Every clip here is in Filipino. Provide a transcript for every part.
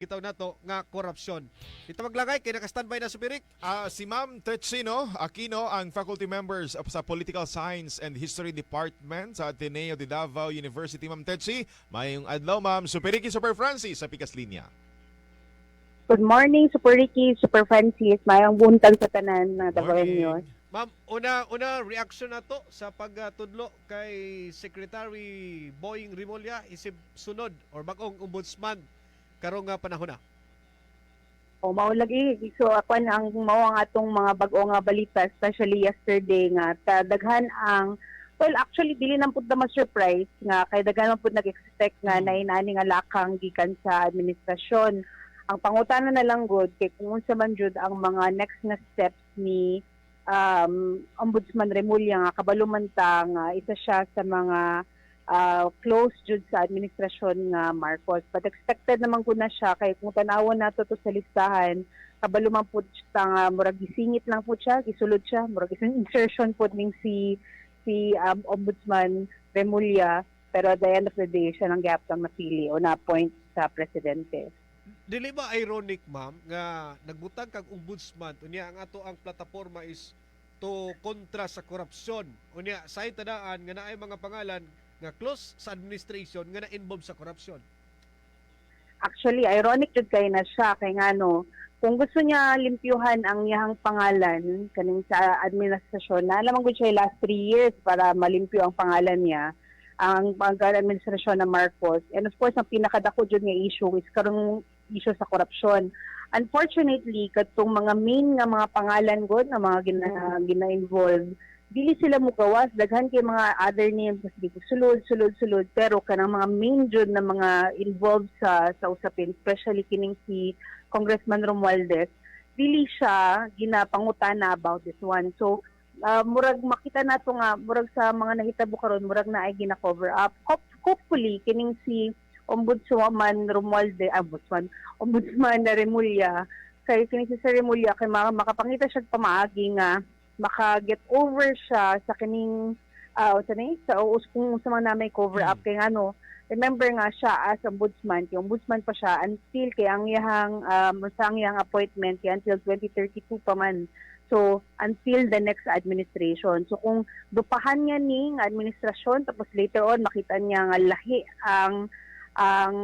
itaw nato nga korupsyon. Ito maglangay kay naka-standby na supirik. Ah, si Ma'am Techino Aquino ang faculty members of sa Political Science and History Department sa Ateneo de Davao University. Ma'am Techi, mayong adlaw Ma'am Superiki Super Francis sa Pikas Linya. Good morning, Super Ricky, Super Francis, mayang buntag sa tanan na Davao News. Ma'am, una una reaction nato sa pagtudlo kay Secretary Boying Rimolya isip sunod or bagong ombudsman karong nga panahon na. O mao lagi so ako na ang mao ang atong mga bag-o nga balita especially yesterday nga ta daghan ang well actually dili na pud na surprise nga kay daghan man pud nag-expect nga Mm. na inani nga lakang gikan sa administrasyon. Ang pangutana na lang gud kay kung unsa man jud ang mga next na steps ni um, Ombudsman Remulla nga kabalumanta nga isa siya sa mga uh, close jud sa administrasyon nga Marcos. But expected naman ko na siya kay kung tanawon nato to sa listahan, kabalo man pud siya nga murag gisingit lang po siya, gisulod siya, murag isang insertion pud ning si si um, Ombudsman Remulla pero at the end of the day siya nang gap kang napili o na-appoint sa presidente. Dili ba ironic ma'am nga nagbutang kag ombudsman unya ang ato ang plataforma is to kontra sa korupsyon. Unya sa tadaan nga naay mga pangalan nga close sa administration nga na-involve sa korupsyon. Actually, ironic jud kay na siya kay ngano kung gusto niya limpyuhan ang iyang pangalan kaning sa administrasyon na alam ko siya last three years para malimpyo ang pangalan niya ang pag-administrasyon ng Marcos. And of course, ang pinakadako jud nga issue is karong issue sa korupsyon. Unfortunately, katong mga main nga mga pangalan gud nga mga gina, gina-involve, dili sila mugawas. Daghan kay mga other names ko sulod sulod sulod. Pero kanang mga main jud na mga involved sa sa usapin especially kining si Congressman Romualdez dili siya ginapangutana about this one. So uh, murag makita nato nga murag sa mga nahitabo karon murag na ay gina-cover up. Hop, hopefully kining si Ombudsman Romualdez ah, Ombudsman Ombudsman na Remulla kay kining si Remulla kay maka- makapangita siya pamaagi nga maka-get over siya sa kining uh, sa ni sa us kung sa mga may cover up. Kay ano remember nga siya as ombudsman. Kay ombudsman pa siya until kay ang iyang um, sa ang iyang appointment kay until 2032 pa man. So until the next administration. So kung dupahan niya ning administrasyon tapos later on makita niya nga lahi ang ang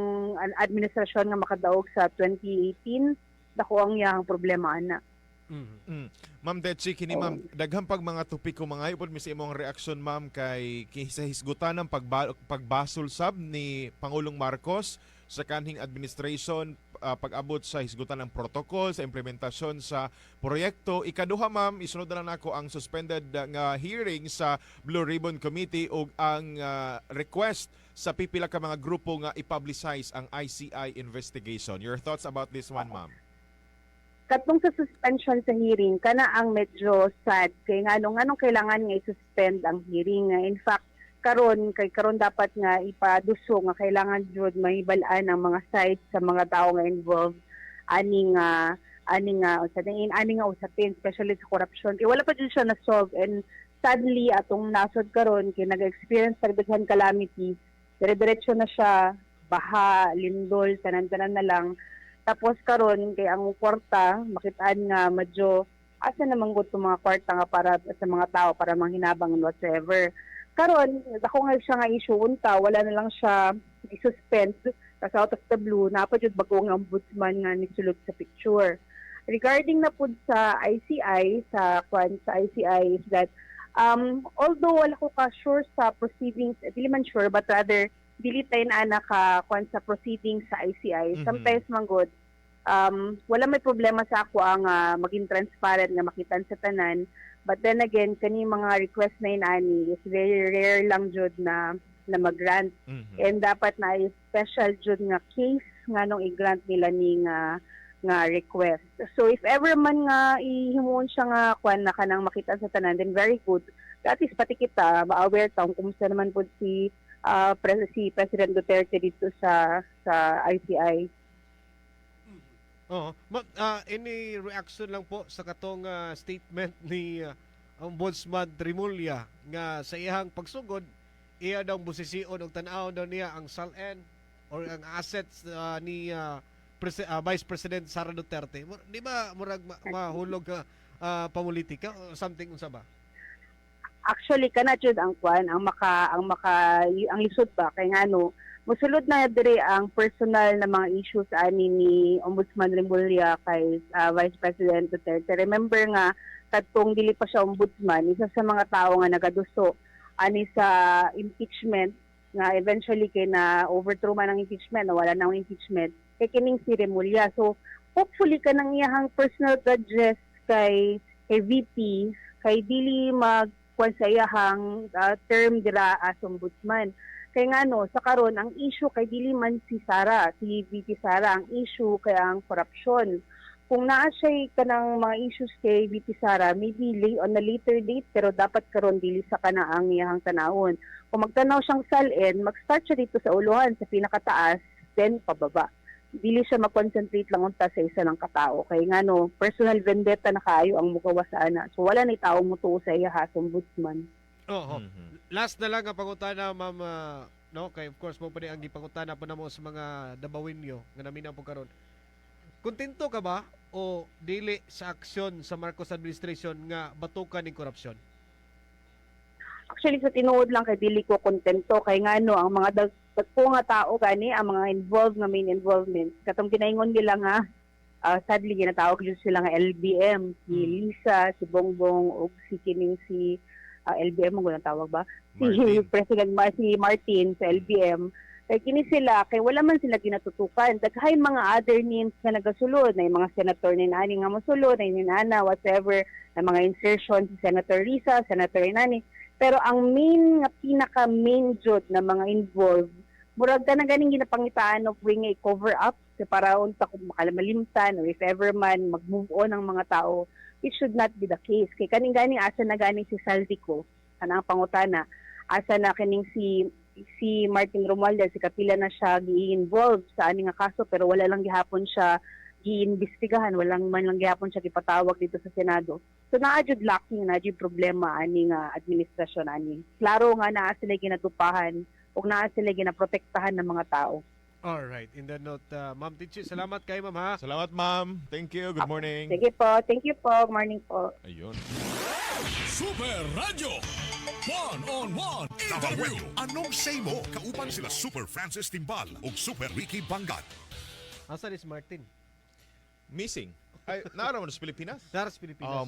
an- administrasyon nga makadaog sa 2018 dako ang iyang problema ana Mm. Ma'am Techi, kini Ma'am, daghang pag mga topiko mga ipon mi sa imong reaksyon Ma'am kay sa hisgutan ng pagba, pagbasol sab ni Pangulong Marcos sa kanhing administration ah, pag-abot sa hisgutan ng protocol sa implementasyon sa proyekto. Ikaduha ma'am, isunod na lang nako ang suspended ah, nga hearing sa Blue Ribbon Committee ug ang ah, request sa pipila ka mga grupo nga i-publicize ang ICI investigation. Your thoughts about this one, ma'am? Katong sa suspension sa hearing kana ang medyo sad. Kay nganong nganong kailangan nga i-suspend ang hearing in fact karon kay karon dapat nga ipaduso nga kailangan jud mahibalaan ang mga sides sa mga tao nga involved. Ani nga ani nga sa diin ani nga usapin especially sa corruption kay wala pa jud siya na solve and sadly atong nasod karon kay nag-experience sa daghan calamities dire-diretso na siya baha lindol tanan-tanan na lang tapos karon kay ang kwarta makitaan nga medyo asa naman gud mga kwarta nga para sa mga tao para manghinabang whatsoever. Karon ako nga siya nga issue unta wala na lang siya i-suspend kasi out of the blue napa jud bagong ombudsman nga nisulod sa picture. Regarding na pud sa ICI sa kwan sa ICI is that um although wala ko ka sure sa proceedings eh, dili man sure but rather dili tayo na ana ka kwan sa proceedings sa ICI. Mhm. Sometimes man good um, wala may problema sa ako ang ah, maging transparent nga makitan sa tanan. But then again, kani mga request na inani is very rare lang jud na na mag-grant. Mhm. And dapat na special jud nga case nga nung i-grant nila ni nga nga request. So if ever man nga ihimuon siya nga kwan na kanang makita sa tanan, then very good. At least pati kita ma-aware taong kumusta naman po si ah, pre- si President Duterte dito sa sa ICI. Oo. Ma- ah, any reaction lang po sa katong ah, statement ni ah, Ombudsman Trimulya nga sa iyang pagsugod iya daw busision og tan-aw daw niya ang SALN or ang assets ah, ni ah, Presi- ah, Vice President Sara Duterte. Mur- Di ba murag ma- mahulog ka ah, pamulitika o something unsa ba? Actually kana jud ang kwan ang maka ang maka ang lisod ba kay ngano mosulod na diri ang personal na mga issues ani ni Ombudsman Remulla kay ah, Vice President Duterte. Remember nga kadtong dili pa siya ombudsman, isa sa mga tao nga nagaduso ani sa impeachment nga eventually kay na overthrow man ang impeachment, nawala na ang impeachment, kay kining si Remulla. So hopefully kanang iyahang personal grudges kay kay VP kay dili mag kwan sa iyahang ah, term dira as ombudsman. Kay nga no, sa karon ang issue kay dili man si Sara, si VP Sara, ang issue kay ang corruption. Kung naa siya kanang mga issues kay VP Sara, maybe lay on a later date pero dapat karon dili sa kana ang iyahang tanawon. Kung magtanaw siyang salin, mag-start siya dito sa uluhan sa pinakataas, then pababa. Dili siya mag-concentrate lang unta sa isa ng katao. Kay nga no, personal vendetta na kaayo ang mugawa sa ana. So wala ni tao mutuo sa iya ha, ombudsman. Oo. Mhm. Last na lang ang pangutana ma'am ah, no kay of course mo pa ang gipangutana pa namo sa mga dabawinyo nga naminaw po karon. Kontento ka ba o dili sa aksyon sa Marcos administration nga batukan ni korupsyon? Actually sa tinuod lang kay dili ko kontento kay nga no ang mga dagko nga tao gani ang mga involved nga main involvement. Katong ginaingon nila nga ah, sadly ginatawag jud sila nga LBM si Hmm. Lisa si Bongbong ug si kining si ah, LBM mo tawag ba? Si Martin. President Ma si Martin sa LBM kay kini sila kay wala man sila ginatutukan. Daghay mga other names nga nagasulod na yung mga senator ni nani nga mosulod na ni Nana whatever na mga insertion si Senator Risa Senator Nani. Pero ang main nga pinaka main jud na mga involved murag ka na ganing ginapangitaan of wing a cover up sa para unta kung malimtan or if ever man mag-move on ang mga tao it should not be the case kay kaning ganing asa na ganing si Saldico kana ang pangutana asa na kining si si Martin Romualdez si kapila na siya gi-involved sa ani nga kaso pero wala lang gihapon siya giimbestigahan walang man lang gihapon siya gipatawag dito sa Senado So naa jud lacking na jud problema ani nga administrasyon ani. Klaro nga naa sila ginatupahan ug naa sila ginaprotektahan ng mga tao. All right. In the note, uh, Ma'am Tichi, salamat kay Ma'am ha. Salamat ma'am. Thank you. Good morning. Sige po, thank you po. Good morning po. Ayun. Super Radio. One on one interview. Anong say mo? Kauban sila Super Francis Timbal ug Super Ricky Bangat. Asa ni si Martin? Missing. Ay, naaraman sa Pilipinas. Daras Pilipinas. Um,